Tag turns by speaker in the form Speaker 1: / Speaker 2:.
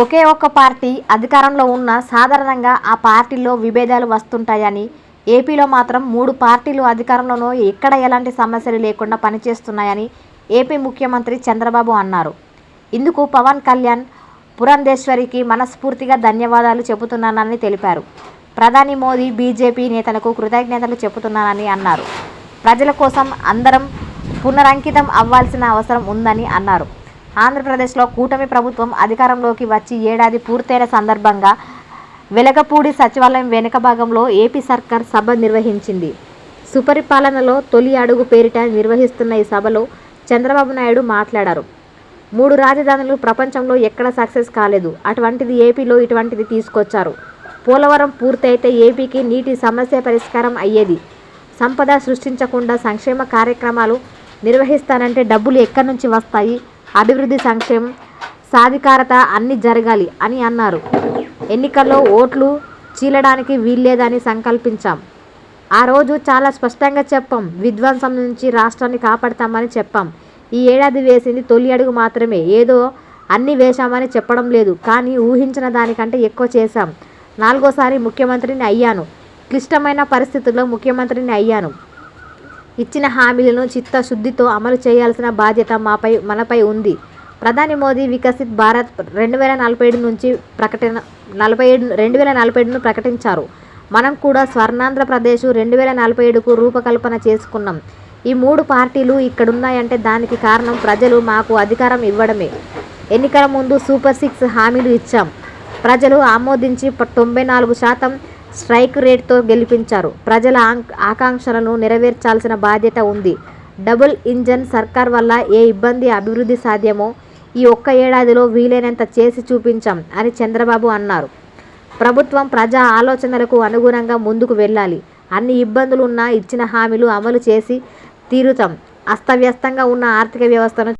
Speaker 1: ఒకే ఒక్క పార్టీ అధికారంలో ఉన్న సాధారణంగా ఆ పార్టీలో విభేదాలు వస్తుంటాయని ఏపీలో మాత్రం మూడు పార్టీలు అధికారంలోనూ ఎక్కడ ఎలాంటి సమస్యలు లేకుండా పనిచేస్తున్నాయని ఏపీ ముఖ్యమంత్రి చంద్రబాబు అన్నారు. ఇందుకు పవన్ కళ్యాణ్ పురంధేశ్వరికి మనస్ఫూర్తిగా ధన్యవాదాలు చెబుతున్నానని తెలిపారు. ప్రధాని మోదీ బీజేపీ నేతలకు కృతజ్ఞతలు చెబుతున్నానని అన్నారు. ప్రజల కోసం అందరం పునరంకితం అవ్వాల్సిన అవసరం ఉందని అన్నారు. ఆంధ్రప్రదేశ్లో కూటమి ప్రభుత్వం అధికారంలోకి వచ్చి ఏడాది పూర్తయిన సందర్భంగా వెలగపూడి సచివాలయం వెనుక భాగంలో ఏపీ సర్కార్ సభ నిర్వహించింది. సుపరిపాలనలో తొలి అడుగు పేరిట నిర్వహిస్తున్న ఈ సభలో చంద్రబాబు నాయుడు మాట్లాడారు. మూడు రాజధానులు ప్రపంచంలో ఎక్కడ సక్సెస్ కాలేదు. అటువంటిది ఏపీలో ఇటువంటిది తీసుకొచ్చారు. పోలవరం పూర్తయితే ఏపీకి నీటి సమస్య పరిష్కారం అయ్యేది. సంపద సృష్టించకుండా సంక్షేమ కార్యక్రమాలు నిర్వహిస్తానంటే డబ్బులు ఎక్కడి నుంచి వస్తాయి? అభివృద్ధి సంక్షేమం సాధికారత అన్ని జరగాలి అని అన్నారు. ఎన్నికల్లో ఓట్లు చీలడానికి వీల్లేదని సంకల్పించాం. ఆ రోజు చాలా స్పష్టంగా చెప్పాం. విధ్వంసం నుంచి రాష్ట్రాన్ని కాపాడతామని చెప్పాం. ఈ ఏడాది వేసింది తొలి అడుగు మాత్రమే. ఏదో అన్ని వేశామని చెప్పడం లేదు. కానీ ఊహించిన దానికంటే ఎక్కువ చేశాం. నాలుగోసారి ముఖ్యమంత్రిని అయ్యాను. క్లిష్టమైన పరిస్థితుల్లో ముఖ్యమంత్రిని అయ్యాను. ఇచ్చిన హామీలను చిత్తశుద్ధితో అమలు చేయాల్సిన బాధ్యత మాపై మనపై ఉంది. ప్రధాని మోదీ వికసిత్ భారత్ రెండు వేల నలభై ఏడు నుంచి ప్రకటన నలభై ఏడు రెండు వేల నలభై ఏడును ప్రకటించారు. మనం కూడా స్వర్ణాంధ్రప్రదేశ్ రెండు వేల నలభై ఏడుకు రూపకల్పన చేసుకున్నాం. ఈ మూడు పార్టీలు ఇక్కడున్నాయంటే దానికి కారణం ప్రజలు మాకు అధికారం ఇవ్వడమే. ఎన్నికల ముందు సూపర్ సిక్స్ హామీలు ఇచ్చాం. ప్రజలు ఆమోదించి తొంభై నాలుగు శాతం స్ట్రైక్ రేట్తో గెలిపించారు. ప్రజల ఆకాంక్షలను నెరవేర్చాల్సిన బాధ్యత ఉంది. డబుల్ ఇంజన్ సర్కార్ వల్ల ఏ ఇబ్బంది అభివృద్ధి సాధ్యమో ఈ ఒక్క ఏడాదిలో వీలైనంత చేసి చూపించాం అని చంద్రబాబు అన్నారు. ప్రభుత్వం ప్రజా ఆలోచనలకు అనుగుణంగా ముందుకు వెళ్ళాలి. అన్ని ఇబ్బందులున్నా ఇచ్చిన హామీలు అమలు చేసి తీరుతాం. అస్తవ్యస్తంగా ఉన్న ఆర్థిక వ్యవస్థను